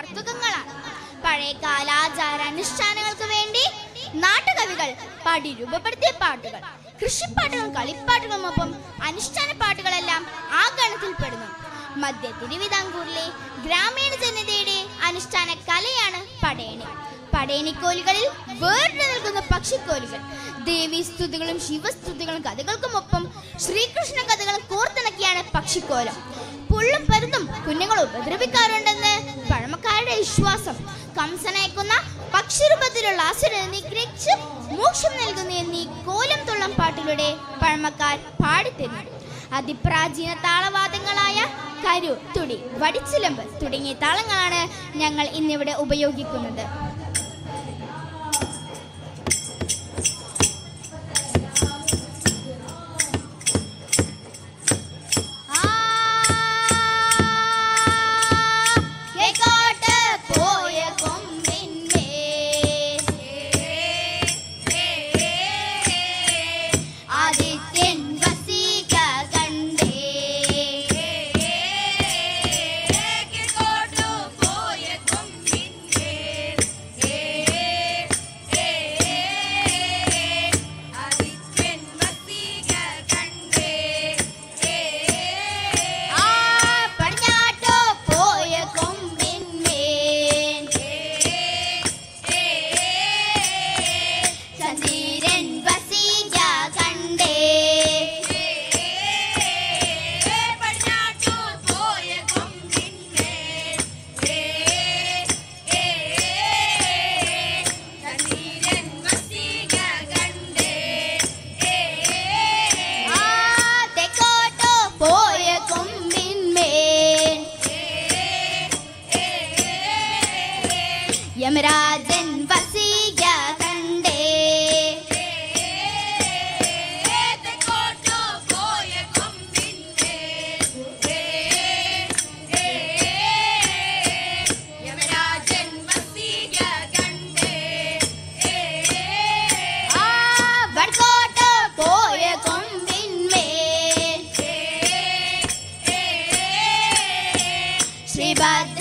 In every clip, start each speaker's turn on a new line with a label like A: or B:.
A: കാർത്തുകങ്ങളാണ് പഴയ കാലാചാര അനുഷ്ഠാനങ്ങൾക്ക് വേണ്ടി നാട്ടുകവികൾ പാടി രൂപപ്പെടുത്തിയ പാട്ടുകൾ കൃഷിപ്പാട്ടുകളും കളിപ്പാട്ടുകളുമൊപ്പം അനുഷ്ഠാന പാട്ടുകളെല്ലാം ആ ഗണത്തിൽപ്പെടുന്നു മധ്യ തിരുവിതാംകൂറിലെ ഗ്രാമീണ ജനതയുടെ അനുഷ്ഠാന കലയാണ് പടയണി. പടയണിക്കോലുകളിൽ വേറിട്ട് നിൽക്കുന്ന പക്ഷിക്കോലുകൾ ദേവീസ്തുതികളും ശിവസ്തുതികളും കഥകൾക്കുമൊപ്പം ശ്രീകൃഷ്ണ കഥകളും കോർത്തിണക്കിയാണ് പക്ഷിക്കോലം. പുള്ളും പരുന്നും കുഞ്ഞുങ്ങളും ഉപദ്രവിക്കാറുണ്ടെന്ന് പഴമക്കാരുടെ വിശ്വാസം. കംസനയക്കുന്ന പക്ഷിരൂപത്തിലുള്ള അസുരനെ നിഗ്രഹിച്ച് മോക്ഷം നൽകുന്നു എന്നീ കോലം തുള്ളം പാട്ടിലൂടെ പഴമക്കാർ പാടിത്തരുന്നു. അതിപ്രാചീന താളവാദങ്ങളായ കരു തുടി വടിച്ചിലമ്പ് തുടങ്ങിയ താളങ്ങളാണ് ഞങ്ങൾ ഇന്നിവിടെ ഉപയോഗിക്കുന്നത്. യമരാജൻ വസിക കണ്ടേ. ശ്രീഭദ്ര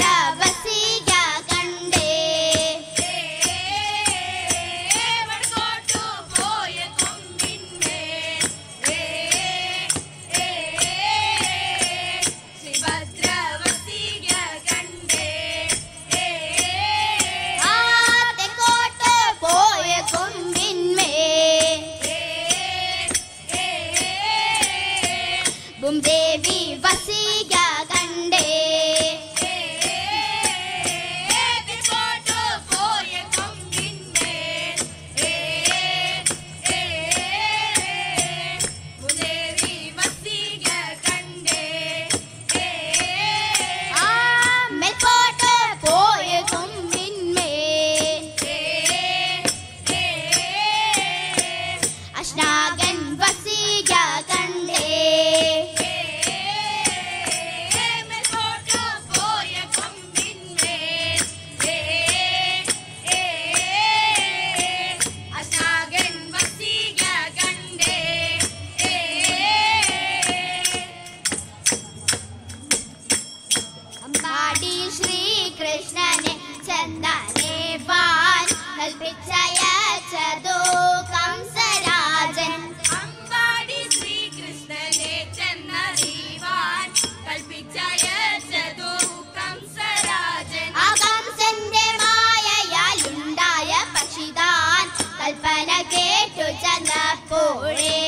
A: കേട്ടു ചെന്നപ്പോഴേ
B: ആ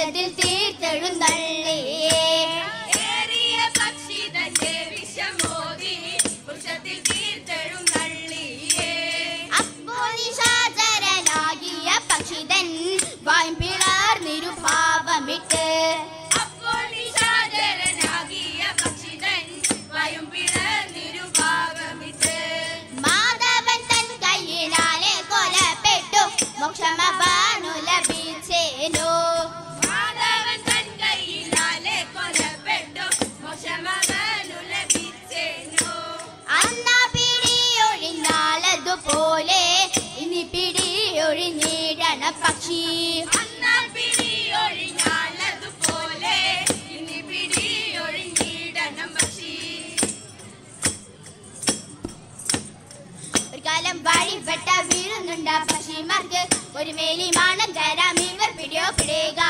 A: വൃക്ഷത്തിൽ തീർത്തെഴുന്നള്ളി. അപ്പോൾ നിശാചരനാകിയ പക്ഷിതൻ മാധവൻ തൻ കയ്യിനാലെ കൊലപ്പെട്ടു. മോക്ഷമവാനു പക്ഷി. ഒരു കാലം വഴിപ്പെട്ട വീഴുന്നുണ്ട് പക്ഷിമാർക്ക്. ഒരു മേലിമാണം തരാം പിടിയോ പിടിക